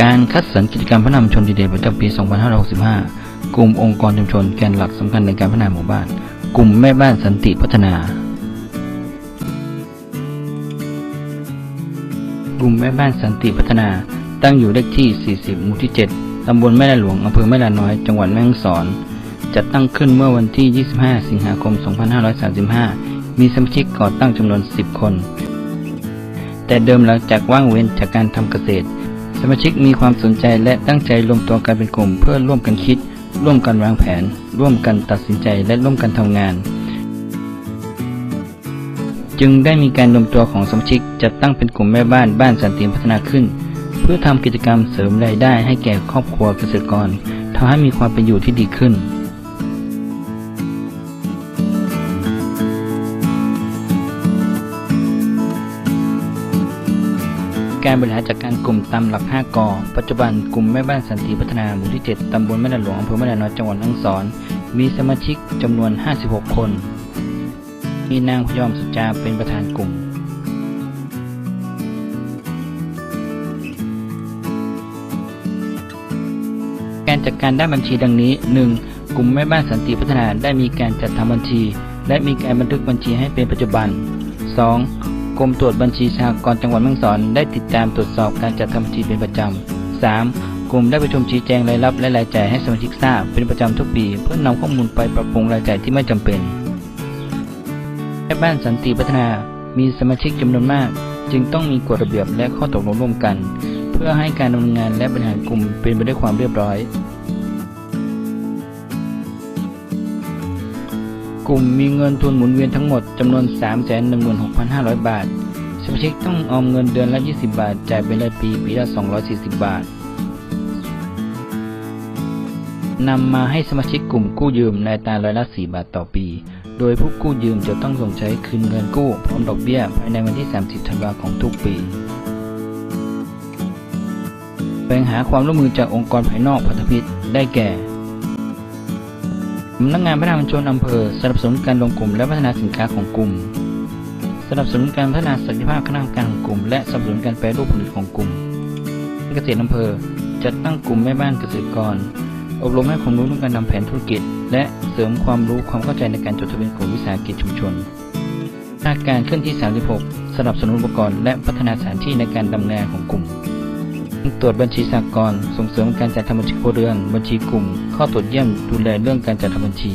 การคัดสรรกิจกรรมพัฒนาชุมชนดีเด่นประจำปี 2565 กลุ่มองค์กรชุมชนแกนหลักสำคัญในการพัฒนาหมู่บ้าน กลุ่มแม่บ้านสันติพัฒนา กลุ่มแม่บ้านสันติพัฒนา ตั้งอยู่เลขที่ 40 หมู่ที่ 7 ตำบลแม่ลาหลวง อำเภอแม่ลาน้อย จังหวัดแม่ฮ่องสอน จัดตั้งขึ้นเมื่อวันที่ 25 สิงหาคม 2535 มีสมาชิกก่อตั้งจำนวน 10 คน แต่เดิมหลังจากว่างเว้นจากการทำเกษตร สมาชิกมีความสนใจและตั้งใจรวมตัวกันเป็นกลุ่ม เพื่อร่วมกันคิด ร่วมกันวางแผน ร่วมกันตัดสินใจและร่วมกันทำงาน จึงได้มีการรวมตัวของสมาชิกจัดตั้งเป็นกลุ่มแม่บ้านบ้านสันติพัฒนาขึ้น เพื่อทำกิจกรรมเสริมรายได้ให้แก่ครอบครัวเกษตรกรทำให้มีความเป็นอยู่ที่ดีขึ้น การบริหารจัดการกลุ่มตามหลัก 5กอปัจจุบันกลุ่มแม่บ้านสันติพัฒนาหมู่ที่ 7 ตำบลแม่นาหลวงอำเภอแม่นาน้อยจังหวัดแม่ฮ่องสอน มีสมาชิกจำนวน 56 คน มีนางพยอมสุจาเป็นประธานกลุ่มการจัดการด้านบัญชีดังนี้ 1. กลุ่มแม่บ้านสันติพัฒนาได้มีการจัดทำบัญชี และมีการบันทึกบัญชีให้เป็นปัจจุบัน 2. กรมตรวจบัญชีสหกรณ์จังหวัดแม่ฮ่องสอนได้ติดตามตรวจสอบการจัดทำบัญชีเป็นประจำ 3. กลุ่มได้ประชุมชี้แจงรายรับและรายจ่ายให้สมาชิกทราบเป็นประจำทุกปี เพื่อนำข้อมูลไปปรับปรุงรายจ่ายที่ไม่จำเป็นแม่บ้านสันติพัฒนา มีสมาชิกจำนวนมาก จึงต้องมีกฎระเบียบและข้อตกลงร่วมกัน เพื่อให้การดำเนินงานและบริหารกลุ่มเป็นไปด้วยความเรียบร้อย กลุ่มมีเงินทุนหมุนเวียนทั้งหมดจำนวน 316,500 บาท สมาชิกต้องออมเงินเดือนละ 20 บาท จ่ายเป็นรายปีปีละ 240 บาท นำมาให้สมาชิกกลุ่มกู้ยืมในตาร้อยละ 4 บาทต่อปี โดยผู้กู้ยืมจะต้องส่งใช้คืนเงินกู้พร้อมดอกเบี้ยภายในวันที่ 30 ธันวาคมของทุกปีแบ่งหาความร่วมมือจากองค์กรภายนอกพันธมิตรได้แก่ สำนักงานพัฒนาชุมชนอำเภอ สนับสนุนการรวมกลุ่มและพัฒนาสินค้าของกลุ่ม สนับสนุนการพัฒนาศักยภาพคณะกรรมการของกลุ่ม และสนับสนุนการแปรรูปผลิตของกลุ่ม เกษตรอำเภอ จัดตั้งกลุ่มแม่บ้านเกษตรกร อบรมให้ความรู้เรื่องการทำแผนธุรกิจ และเสริมความรู้ความเข้าใจในการจดทะเบียนกลุ่มวิสาหกิจชุมชนหน้าการเคลื่อนที่ 36 สนับสนุนอุปกรณ์และพัฒนาสถานที่ในการดำเนินงานของกลุ่ม ตรวจบัญชีสากลส่งเสริมการจัดทำบัญชีครัวเรือน บัญชีกลุ่ม ข้อตรวจเยี่ยมดูแลเรื่องการจัดทำบัญชี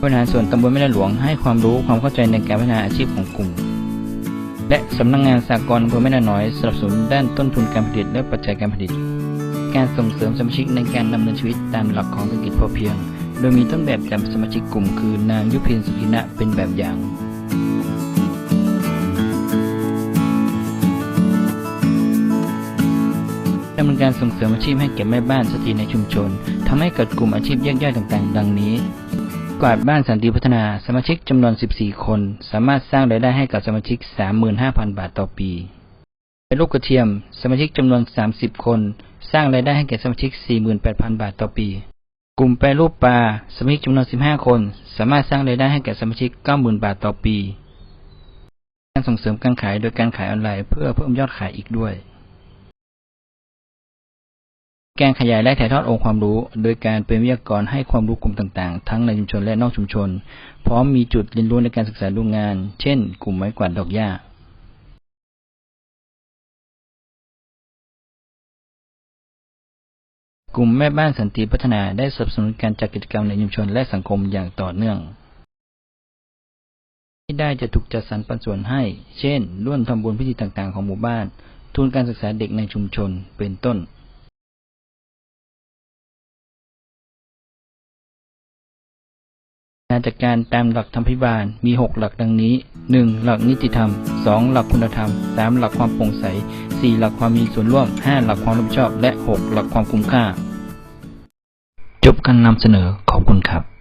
บริหารส่วนตำบลแม่นาหลวงให้ความรู้ความเข้าใจในการพัฒนาอาชีพของกลุ่ม และสำนักงานสากลอำเภอแม่นาน้อยสนับสนุนด้านต้นทุนการผลิตและปัจจัยการผลิต การส่งเสริมสมาชิกในการดำเนินชีวิตตามหลักของเศรษฐกิจพอเพียง โดยมีต้นแบบจากสมาชิกกลุ่ม คือนางยุพินสุขินะเป็นแบบอย่าง ดำเนินการส่งเสริมอาชีพให้แก่แม่บ้านสตรีในชุมชนทำให้เกิดกลุ่มอาชีพแยกย่อยต่างๆ ดังนี้ กวาดบ้านสันติพัฒนาสมาชิกจำนวน 14 คน สามารถสร้างรายได้ให้กับสมาชิก 35,000 บาทต่อปีเป็นลูกกระเทียม สมาชิกจำนวน 30 คน สร้างรายได้ให้แก่สมาชิก 48,000 บาทต่อปี กลุ่มแปรรูปปลาสมาชิกจำนวน 15 คน สามารถสร้างรายได้ให้แก่สมาชิก 90,000 บาทต่อปี การส่งเสริมการขายโดยการขายออนไลน์เพื่อเพิ่มยอดขายอีกด้วย การขยายและถ่ายทอดองค์ความรู้ โดยการเป็นวิทยากรให้ความรู้กลุ่มต่างๆ ทั้งในชุมชนและนอกชุมชน พร้อมมีจุดเรียนรู้ในการศึกษาดูงาน เช่น กลุ่มไม้กวาดดอกหญ้ากลุ่มแม่บ้านสันติพัฒนาได้สนับสนุนการจัดกิจกรรมในชุมชนและสังคมอย่างต่อเนื่อง ที่ได้จะถูกจัดสรรปันส่วนให้ เช่น ร่วมทำบุญพิธีต่างๆ ของหมู่บ้าน ทุนการศึกษาเด็กในชุมชน เป็นต้น การจัดการตามหลักธรรมพิบาลมี 6 หลักดังนี้ 1. หลักนิติธรรม 2. หลักคุณธรรม 3. หลักความโปร่งใส 4. หลักความมีส่วนร่วม 5. หลักความรับผิดชอบ และ 6. หลักความคุ้มค่า จบการนำเสนอขอบคุณครับ